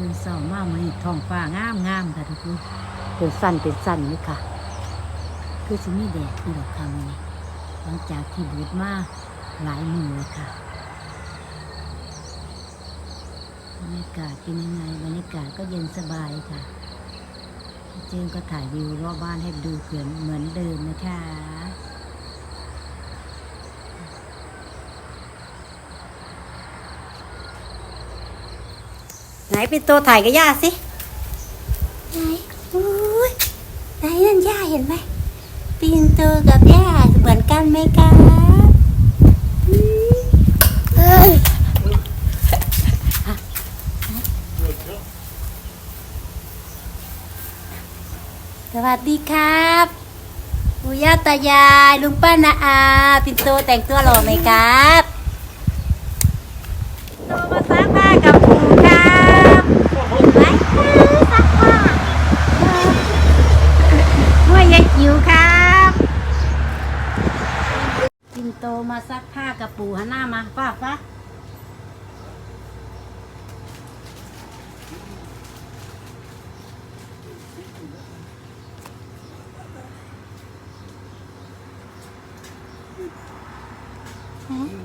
ตื่นเช้ามามานี่ท้องฟ้างามงามค่ะทุกคนเป็นสั้นเป็นสั้นนี่ค่ะ คือสิมีแดดที่ดอกคำนี้หลังจากที่บูดมาหลายมือเลยค่ะบรรยากาศเป็นยังไงบรรยากาศก็เย็นสบายค่ะเจมก็ถ่ายวิวรอบบ้านให้ดูเกือนเหมือนเดิมนะคะ ไหนเป็นตัวถ่ายกับย่าสิไหนอุ้ยไหนนั่นย่าเห็นไหมปีนตัวกับย่าเหมือนกันไหมครับสวัสดีครับปู่ย่าตายายลุงป้านาอาปินโตแต่งตัวหล่อไหมครับ โตมาซักผ้ากับปู่ครับ ไหมซักผ้า ห้วยยายจิ๋วครับจิงโตมาซักผ้ากับปู่หันหน้า มาป้าป้า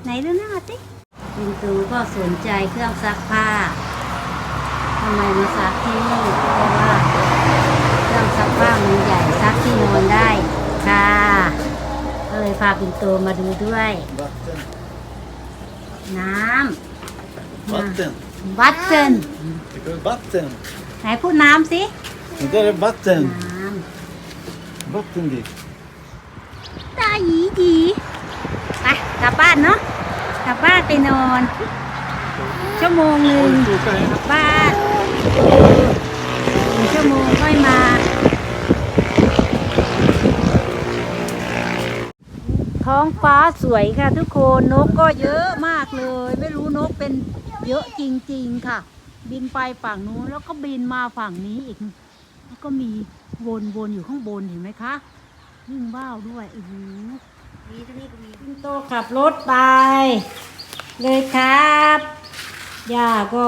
ไหนดูหน้าสิจิงโตก็สนใจเครื่องซักผ้าทำไมมาซักที่นี่เพราะว่าเครื่องซักผ้ามันใหญ่ซักที่นอนได้ค่ะ ก็เลยพาปินโตมาดูด้วย น้ำ Vatten. วัดเกิน Det går vatten. ไหนพูดน้ำสิ Det där är vatten. น้ำ Vatten dit. ตาหยีหยีไปกลับบ้านเนาะกลับบ้านไปนอน ชั่วโมงหนึ่ง Oj, åka hem. กลับบ้านหนึ่งชั่วโมงค่อยมา ท้องฟ้าสวยค่ะทุกคนนกก็เยอะมากเลย ไม่รู้นกเป็นเยอะจริง ๆค่ะ บินไปฝั่งนู้นแล้วก็บินมาฝั่งนี้อีกแล้วก็มีวนวนอยู่ข้างบนเห็นไหมคะวิ่งว่าวด้วยโอ้โหนี่ตรงนี้ก็มีพี่โตขับรถไป เลยครับย่าก็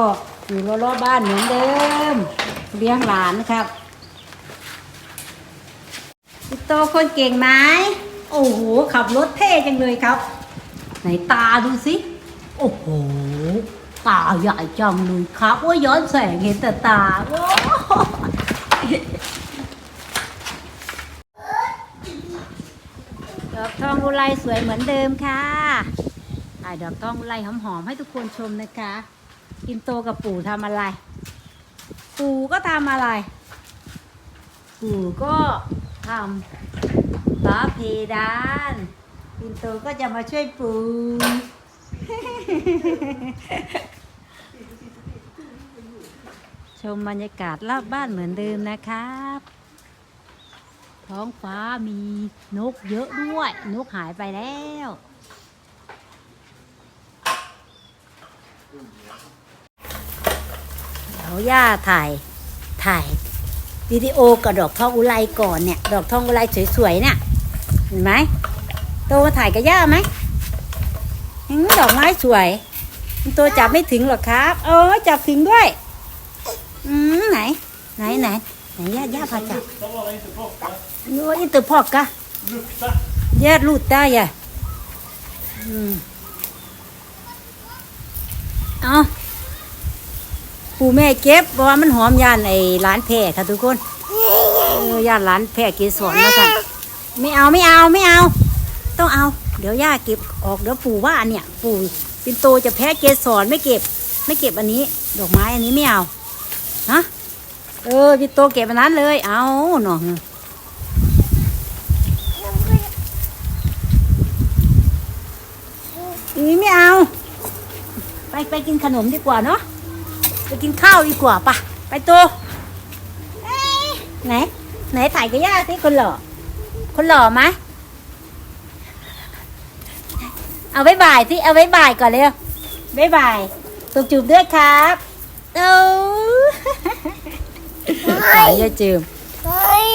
อยู่รอบๆบ้านเหมือนเดิม เลี้ยงหลานครับพี่โตคนเก่งไหม โอ้โห ขับรถเท่จังเลยครับ ไหนตาดูสิ โอ้โห ตาใหญ่จังเลยครับว่าย้อนแสงเห็นแต่ตาโอ้ดอกทองอุไรสวยเหมือนเดิมค่ะถ่ายดอกทองอุไรหอมๆให้ทุกคนชมนะคะกินโตกับปู่ทำอะไร ปู่ก็ทำอะไร ปู่ก็ทำ ฝาเพดานปินโตก็จะมาช่วยปูชมบรรยากาศรอบบ้านเหมือนเดิมนะครับ ท้องฟ้ามีนกเยอะด้วย นกหายไปแล้ว เดี๋ยวย่าถ่าย ถ่ายวิดีโอกับดอกทองอุไรก่อนเนี่ย ดอกทองอุไรสวยๆเนี่ย เห็นไหมโตมาถ่ายกับย่าไหมดอกไม้สวยมันโตจับไม่ถึงหรอกครับ เออจับถึงด้วย อืมไหน ไหนไหนไหนย่าย่าพาจับโอ้ยตัวพอกกะ Lukta. ย่าลูดได้ย่ะอืมเอาปู่แม่เก็บเพราะว่ามันหอมยานไอ้ร้านแพร่ค่ะทุกคนเออย่านร้านแพร่เกสรมาสั่น ไม่เอาไม่เอาไม่เอา ต้องเอา เดี๋ยวย่าเก็บออกเดี๋ยวปู่ว่าเนี่ย ปู่ปินโตจะแพ้เกสรไม่เก็บ ไม่เก็บอันนี้ ดอกไม้อันนี้ไม่เอาฮะเออปินโตเก็บอันนั้นเลย เอาหน่ออีไม่เอา ไปไปกินขนมดีกว่าเนาะไปกินข้าวดีกว่าปะไปโตไหนไหนถ่ายกับย่าสิคนหล่อ คนหล่อไหมเอาไว้บ่ายที่เอาไว้บ่ายก่อนเร็วไว้บ่ายตุกจูบด้วยครับโอ้ขายยาจืมเฮ้ย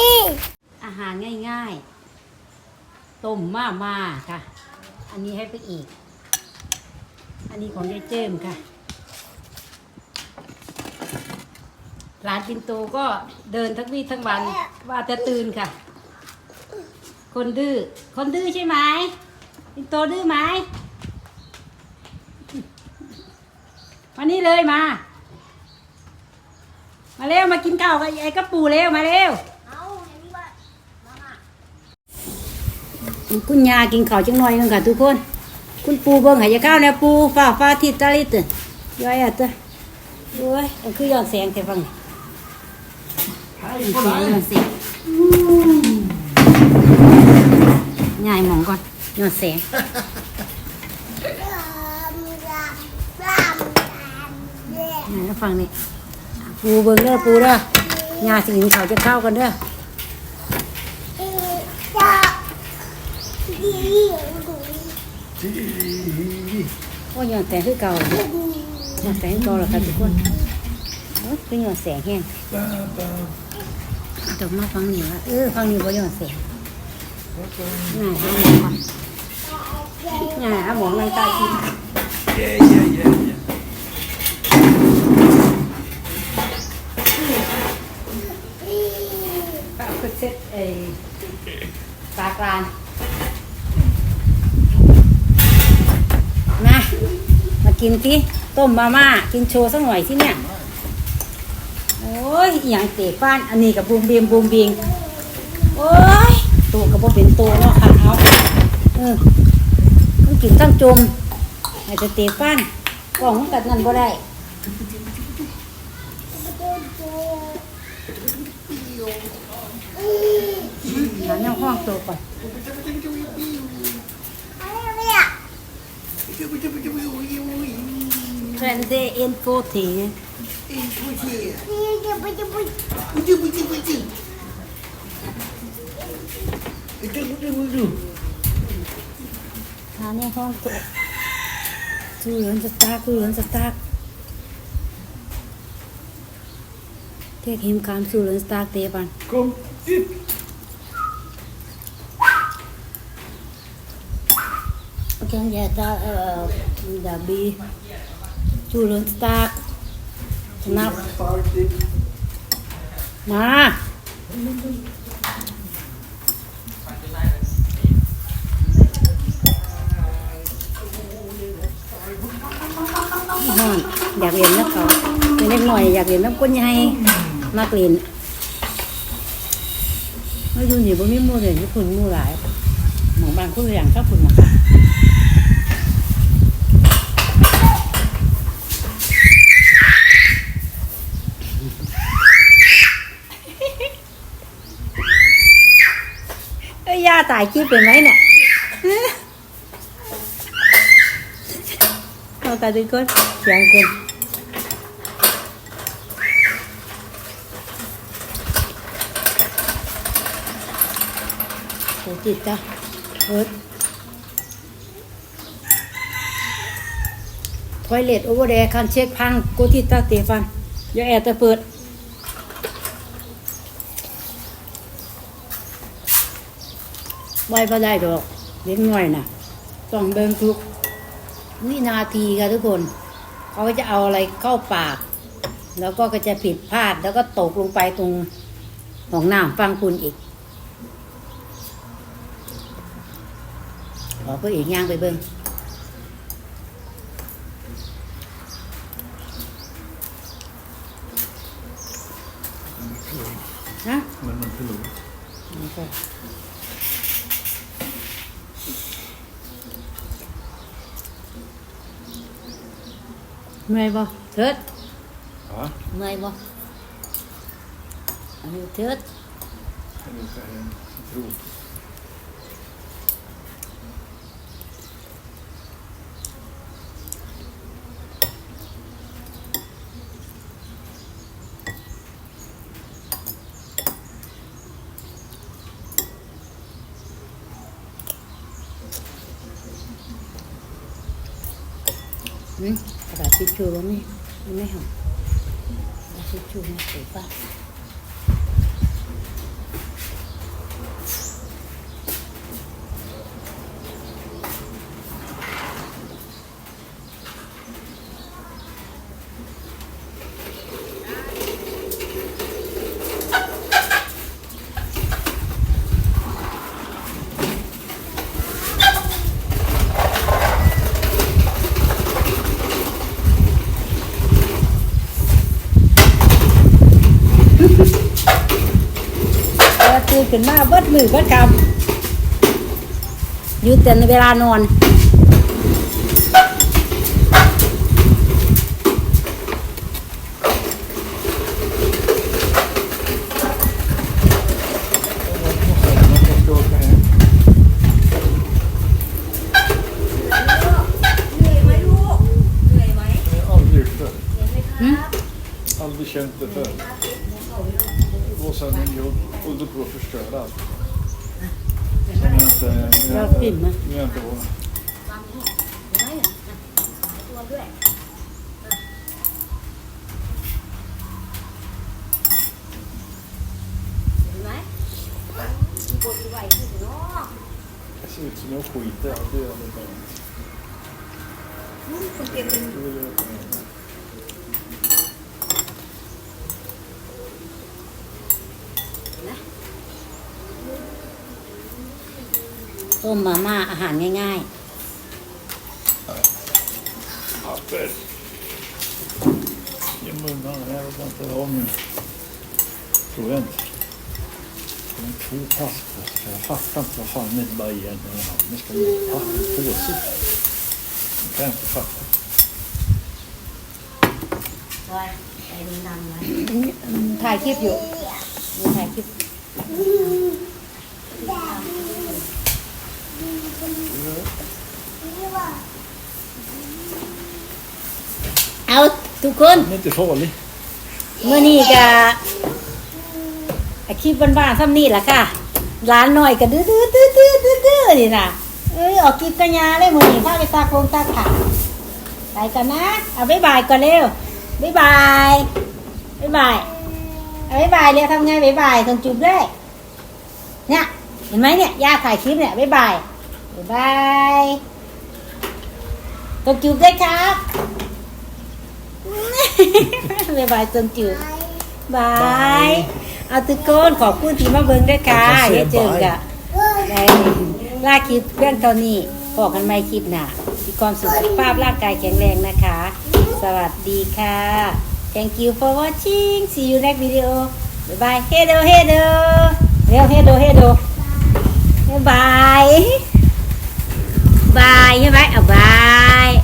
อาหารง่ายๆ ต้มมาม่าค่ะ อันนี้ให้ไปอีก อันนี้ของยายเจิมค่ะหลานปินโตก็เดินทั้งวี่ทั้งวัน ว่าจะตื่นค่ะ คนดื้อ คนดื้อใช่ไหมปินโตดื้อไหมมานี่เลยมา มาเร็วมากินข้าวกับไอ้กระปูเร็วมาเร็วคุณยากินข้าวจังหน่อยนึงค่ะทุกคน คุณปูเบิ่งหายาข้าวแนวปูฟ้าฟ้าทิศตาลิตย้อยอะตัวโอ้ยคือยอนแสงแต่ฟังนี่ย้อนแสง ย้อนแสงง่ายหมองก่อนย้อนแสงง่ายแล้วฟังนี่ปูเบิ่งเด้อปูเด้อยาสิกินข้าวจะเข้าวกันเด้อโอ้ยย้อนแสงคือเก่าย้อนแสงเก่าแล้วค่ะทุกคนโอ้ยคือย้อนแสงแห้งตกมาฟังนี่ว่าเออฟังนี่บ่ย้อนแสง นี่นง่ายหาหมองนั่งต้กิน Yeah, yeah, yeah, yeah. ก็เอาไปเซ็ตไอ้ปลากรานมามากินที่ต้มมาม่ากินโชว์สักหน่อยที่เนี่ยโอ้ยอหย่างเตะฟ้าน อันนี้กับบูมเบียมบูมเบียงโอ้ เป็นตัวเนาะค่ะเอาเออต้องกินทั้งจมให้จะเตะฟ้านกล่องมันกัดนั่นก็ได้หาแนวห้องตัวก่อนเทรนเดเอ็นโฟที หาในห้องตัวสู้เหลือนสตาร์สู้เหลือนสตาร์เทคหิมคามสู้เหลือนสตาร์เตะปัน Kom hit. โอเคอย่าตาเอ่อดาบีสู้เหลือนสตาร์นับ Party. มาฮอนอยากเรียนนักเขาเป็นเล็กหน่อยอยากเรียนน้ำก้นใหญ่มากเรียนไม่ดูนี่บ่มีหมู่เลยญี่ปุ่นหมู่หลายหมองบางผู้อย่างชอบคุณมาค่ะเอ้ยย่าตายคิดเป็นไหมเนี่ย ตาดูก้นเสียงคนโหจิตจ้ะเฮ้ยทอยเลตโอเวอร์แดคันเช็คพังโกติตาเตฟันอย่าแอร์แต่เปิดไว้บ่ได้ดอกเล็กน้อยนะต้องเดินทุก วินาทีค่ะทุกคนเขาก็จะเอาอะไรเข้าปาก แล้วก็ก็จะผิดพลาดแล้วก็ตกลงไปตรงหนองน้ำฟังคุณอีกออกก็อีกย่างไปเบิ้งฮะ Men man förlorar. นี่ก็ เมื่อยบ่เถิด Ja, เมื่อยบ่อันนี้เถิด det är ungefär en citron. อืมกระดาษ ทิชชู่บ่มีมีไม่หอมชิชชู่มาใส่ป้าเตื่นขึ้นมาเบิดมือเบิดกำอยู่แต่ในเวลานอน Man måste åka hem. เหนื่อยไหมลูกเหนื่อยไหม Jag har aldrig gjort det. เหนื่อย och sen en jord och då går förstöra allt. Som jag inte, jag jag inte var. Det ser ut som jag skiter, i allt. det gör det bara. น Det vill jag åka hem. ต้มมาม่าอาหารง่าย Papper. Ge mig undan den här. Jag vill inte ha min. Tror jag inte. Det är två plastpåsar. Jag fattar inte vad fan de inte bara ger den här. Nu ska de ha en påse. Det kan jag inte fatta. ตัวไอ้ดินดำไว้ๆถ่ายคลิปอยู่ มีถ่ายคลิปเอาทุกคน Den är inte farlig. เมื่อนี้ก็คลิปบ้านๆซ้ำนี่แหละค่ะร้านหน่อยก็ดื้อดื้อดื้อดื้อดื้อดื้อนี่นะเอ้ยออกคลิปกันยาเลยมื่อนี้พาไปตากลงตากขาไปกันนะ เอาบ๊ายบายก่อนเร็วบ๊ายบายบ๊ายบาย เอาบ๊ายบายเร็วทำไงบ๊ายบายต้องจุบด้วยเนี่ย เห็นไหมเนี่ยย่าถ่ายคลิปเนี่ยบ๊ายบายบ๊ายบายต้องจุบด้วยครับบ๊ายบายต้องจุบบายเอาตุกคนขอบคุณที่มาเบิ่งด้วยค่ะขอบคุณเดี๋ยวเจอกันบายได้ลาคลิปเรื่องเท่านี้พอกันใหม่คลิปหน้ามีความสุขสุขภาพร่างกายแข็งแรงนะคะ สวัสดีค่ะ Thank you for watching. See you next video. Bye bye. Hello, hello. Hello, hello, hello. Bye. Bye. Bye. Bye. bye.